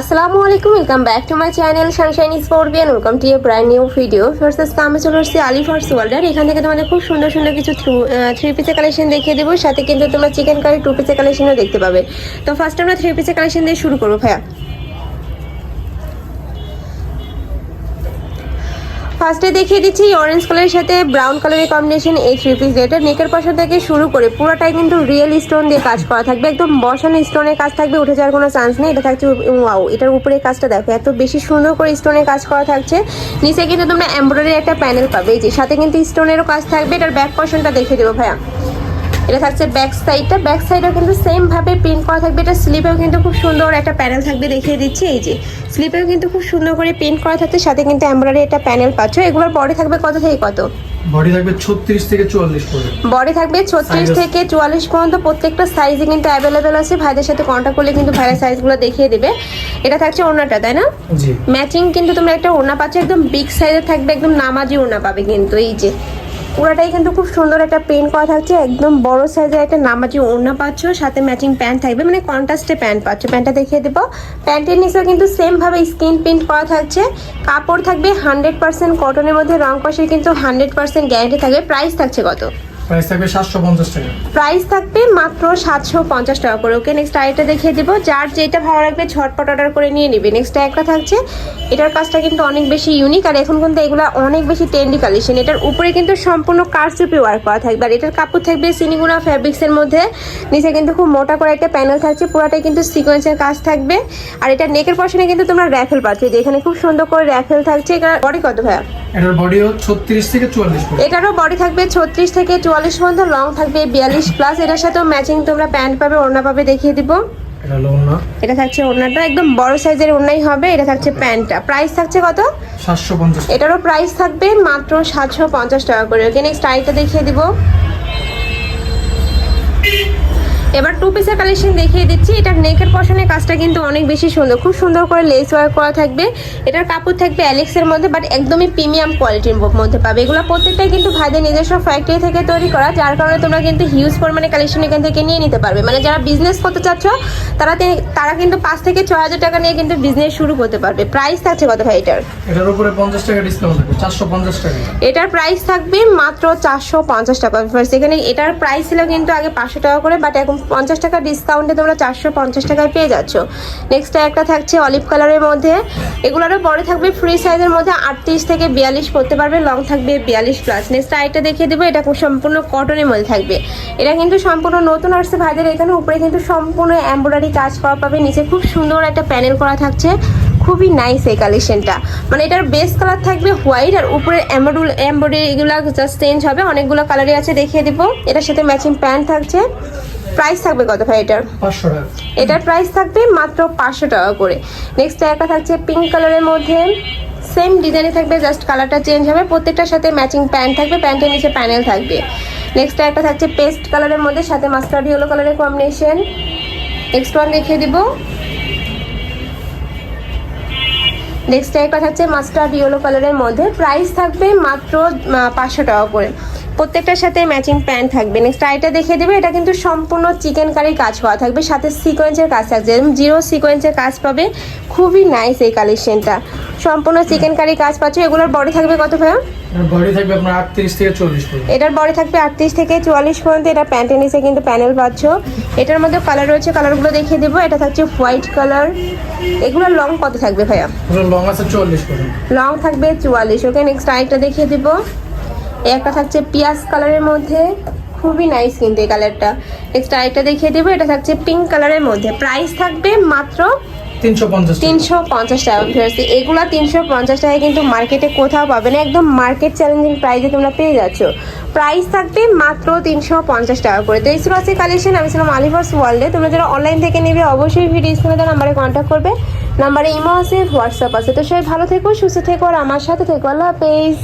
আসসালামু আলাইকুম welcome back to my channel sunshine sport Beant welcome to a brand new video first আজকে আমি চলে এসেছি আলি ফার্স ওয়ার্ল্ডার এখান থেকে তোমাদের খুব সুন্দর সুন্দর কিছু থ্রি পিসের কালেকশন দেখিয়ে দেবো। সাথে কিন্তু তোমরা চিকেন কারি টু পিসের কালেকশনও দেখতে পাবে। তো ফার্স্ট আমরা থ্রি পিসের কালেকশন দিয়ে শুরু করব, ভাইয়া। ফার্স্টে দেখিয়ে দিচ্ছি অরেঞ্জ কালারের সাথে ব্রাউন কালারের কম্বিনেশন এই থ্রি পিস এটা নেকের পাশে থেকে শুরু করে পুরোটাই কিন্তু রিয়েল স্টোন দিয়ে কাজ করা থাকবে। একদম বসানো স্টোনের কাজ থাকবে, উঠে যাওয়ার কোনো চান্স নেই। এটা থাকছে ওয়াও এটার উপরে কাজটা দেখো, এত বেশি সুন্দর করে স্টোনের কাজ করা থাকছে। নিচে কিন্তু তোমরা এমব্রয়ডারি একটা প্যানেল পাবে, এই যে সাথে কিন্তু স্টোনেরও কাজ থাকবে। এটার ব্যাক পশনটা দেখে দেবো ভাইয়া। এটা থাকছে ব্যাক সাইডটা ব্যাক সাইডেও কিন্তু সেম ভাবে প্রিন্ট করা থাকবে। এটা স্লিপেও কিন্তু খুব সুন্দর একটা প্যানেল থাকবে দেখিয়ে দিচ্ছি। এই যে স্লিপেও কিন্তু খুব সুন্দর করে প্রিন্ট করা থাকছে। সাথে কিন্তু এমব্রয়ডারি একটা প্যানেল পাচ্ছ। এগুলোর বডি থাকবে কত থেকে কত? বডি থাকবে ছত্রিশ থেকে চুয়াল্লিশ করে বডি থাকবে ছত্রিশ Size- থেকে চুয়াল্লিশ পর্যন্ত। প্রত্যেকটা সাইজে কিন্তু অ্যাভেলেবেল আছে। ভাইদের সাথে কন্ট্যাক্ট করলে কিন্তু ভাইয়ের সাইজগুলো দেখিয়ে দেবে। এটা থাকছে ওড়নাটা তাই না? জি। ম্যাচিং কিন্তু তোমরা একটা ওড়না পাচ্ছ। একদম বিগ সাইজের থাকবে। একদম নামাজি ওড়না পাবে কিন্তু। এই যে পুরাটাই কিন্তু খুব সুন্দর একটা প্রিন্ট করা থাকছে, একদম বড় সাইজের একটা নামাজি ওড়না পাচ্ছ, সাথে ম্যাচিং প্যান্ট থাকবে মানে কন্ট্রাস্টে প্যান্ট পাচ্ছ প্যান্টটা দেখিয়ে দেবো। প্যান্টের নিচেও কিন্তু সেমভাবে স্কিন প্রিন্ট করা থাকছে, কাপড় থাকবে হান্ড্রেড পার্সেন্ট কটনের মধ্যে, রং কষের কিন্তু হান্ড্রেড পার্সেন্ট গ্যারান্টি থাকবে প্রাইস থাকছে কত? প্রাইস থাকবে সাতশো পঞ্চাশ টাকা। প্রাইস থাকবে মাত্র সাতশো পঞ্চাশ টাকা করে। ওকে নেক্সট আরেকটা দেখিয়ে দেবো। যার যেটা ভালো লাগবে ঝটপট অর্ডার করে নিয়ে নিবে। নেক্সট একটা থাকছে। এটার কাজটা কিন্তু অনেক বেশি ইউনিক আর এখন কিন্তু এগুলো অনেক বেশি ট্রেন্ডি কালেকশন এটার উপরে কিন্তু সম্পূর্ণ কারচুপি ওয়ার্ক করা থাকবে। আর এটার কাপড় থাকবে সিনিগুনা ফ্যাব্রিক্সের মধ্যে। নিচে কিন্তু খুব মোটা করে একটা প্যানেল থাকছে। পুরোটাই কিন্তু সিকোয়েন্সের কাজ থাকবে। আর এটা নেকের পশনে কিন্তু তোমরা র্যাফেল পাচ্ছ। এখানে খুব সুন্দর করে র্যাফেল থাকছে। এটা বডি কত ভাইয়া? এটার বডিও ছত্রিশ থেকে চুয়াল্লিশ করে এটারও বডি থাকবে ছত্রিশ থেকে চুয়াল্লিশ পর্যন্ত লং থাকবে বিয়াল্লিশ প্লাস এটার সাথেও ম্যাচিং তোমরা প্যান্ট পাবে ওড়না পাবে দেখিয়ে দিব। এটা থাকছে ওড়নাটা একদম বড় সাইজের ওড়নাই হবে এটা থাকছে প্যান্টটা প্রাইস থাকছে কত? সাতশো পঞ্চাশ। এটারও প্রাইস থাকবে মাত্র সাতশো পঞ্চাশ টাকা করে। ওকে নেক্সট আইটা দেখিয়ে দিব। এবার টু পিসের কালেকশন দেখিয়ে দিচ্ছি। এটার নেকের পশনের কাজটা কিন্তু অনেক বেশি সুন্দর। খুব সুন্দর করে লেস ওয়ার্ক করা থাকবে। এটার কাপড় থাকবে অ্যালেক্সের মধ্যে বাট একদমই প্রিমিয়াম কোয়ালিটির মধ্যে পাবে। এগুলো প্রত্যেকটাই কিন্তু ভাইদের নিজস্ব ফ্যাক্টরি থেকে তৈরি করা যার কারণে তোমরা কিন্তু হিউজ পরিমাণে কালেকশন এখান থেকে নিয়ে নিতে পারবে। মানে যারা বিজনেস করতে চাচ্ছ তারা তারা কিন্তু পাঁচ থেকে ছয় হাজার টাকা নিয়ে কিন্তু বিজনেস শুরু করতে পারবে। প্রাইস থাকছে কত ভাই এটার? এটার উপরে পঞ্চাশ টাকা ডিসকাউন্ট থাকবে চারশো পঞ্চাশ টাকা। এটার প্রাইস থাকবে মাত্র চারশো পঞ্চাশ টাকা। এখানে এটার প্রাইস ছিল কিন্তু আগে পাঁচশো টাকা করে বাট এখন পঞ্চাশ টাকা ডিসকাউন্টে তোমরা চারশো পঞ্চাশ টাকায় পেয়ে যাচ্ছ। নেক্সট একটা থাকছে অলিভ কালারের মধ্যে। এগুলোরও বড় থাকবে ফ্রি সাইজের মধ্যে আটত্রিশ থেকে বিয়াল্লিশ করতে পারবে লং থাকবে বিয়াল্লিশ প্লাস নেক্সট আরেকটা দেখিয়ে দেবো, এটা সম্পূর্ণ কটনের মধ্যে থাকবে। এটা কিন্তু সম্পূর্ণ নতুন আসছে ভাইদের, এখানে উপরে কিন্তু সম্পূর্ণ এমব্রয়ডারি কাজ করা পাবে, নিচে খুব সুন্দর একটা প্যানেল করা থাকছে। খুবই নাইস এই কালেকশনটা মানে এটার বেস কালার থাকবে হোয়াইট আর উপরে এমব্রয়ডারি এমব্রয়ডারি এগুলো জাস্ট চেঞ্জ হবে। অনেকগুলো কালারই আছে, দেখিয়ে দিব। এটার সাথে ম্যাচিং প্যান্ট থাকছে। প্রাইস থাকবে কত ভাই এটার? পাঁচশো টাকা। এটার প্রাইস থাকবে মাত্র পাঁচশো টাকা করে। নেক্সট একটা থাকছে পিঙ্ক কালারের মধ্যে। সেম ডিজাইনে থাকবে জাস্ট কালারটা চেঞ্জ হবে। প্রত্যেকটার সাথে ম্যাচিং প্যান্ট থাকবে প্যান্টের নিচে প্যানেল থাকবে। নেক্সট একটা থাকছে পেস্ট কালারের মধ্যে সাথে মাস্টার্ড ইয়েলো কালারের কম্বিনেশন নেক্সট ওয়ান দেখিয়ে দিব। নেক্সট একটা থাকছে মাস্টার্ড ইয়েলো কালারের মধ্যে প্রাইস থাকবে মাত্র পাঁচশো টাকা করে। প্রত্যেকটার সাথে ম্যাচিং প্যান্ট থাকবে। নেক্সট আইটা দেখিয়ে দেবে এটা কিন্তু সম্পূর্ণ চিকেন কারির কাজ হওয়া থাকবে। সাথে সিকোয়েন্সের কাজ থাকছে জিরো সিকোয়েন্সের কাজ পাবে খুবই নাইস এই কালেকশনটা সম্পূর্ণ চিকেন কারির কাজ পাচ্ছ। এগুলোর বডি থাকবে কত ভাইয়া? বডি থাকবে আপনার আটত্রিশ থেকে চল্লিশ করে এটার বডি থাকবে আটত্রিশ থেকে চুয়াল্লিশ পর্যন্ত। এটা প্যান্টের নিচে কিন্তু প্যানেল পাচ্ছ। এটার মধ্যে কালার রয়েছে কালারগুলো দেখিয়ে দেবো। এটা থাকছে হোয়াইট কালার এগুলোর লং কত থাকবে ভাইয়া? লং আছে চল্লিশ করে। লং থাকবে চুয়াল্লিশ। ওকে নেক্সট আরেকটা দেখিয়ে দিব। এই একটা থাকছে পিয়াজ কালারের মধ্যে। খুবই নাইস কিন্তু এই কালারটা। নেক্সট আরেকটা দেখিয়ে দেবো। এটা থাকছে পিঙ্ক কালারের মধ্যে। প্রাইস থাকবে মাত্র তিনশো পঞ্চাশ টাকা। টাকা এগুলো তিনশো পঞ্চাশ টাকায় কিন্তু মার্কেটে কোথাও পাবে না। একদম মার্কেট চ্যালেঞ্জিং প্রাইসে তোমরা পেয়ে যাচ্ছ। প্রাইস থাকবে মাত্র তিনশো পঞ্চাশ টাকা করে। তো এই ছিল কালেকশন আমি ছিলাম আলিভার্স ওয়ার্ল্ডে তোমরা যারা অনলাইন থেকে নেবে অবশ্যই ভিডিও স্ক্রিনে দেওয়া নাম্বারে কন্ট্যাক্ট করবে। নাম্বারে ইমো আছে হোয়াটসঅ্যাপ আছে। তো সবাই ভালো থেকো, সুস্থ থেকো, আর আমার সাথে থেকো। আল্লাহ হাফেজ।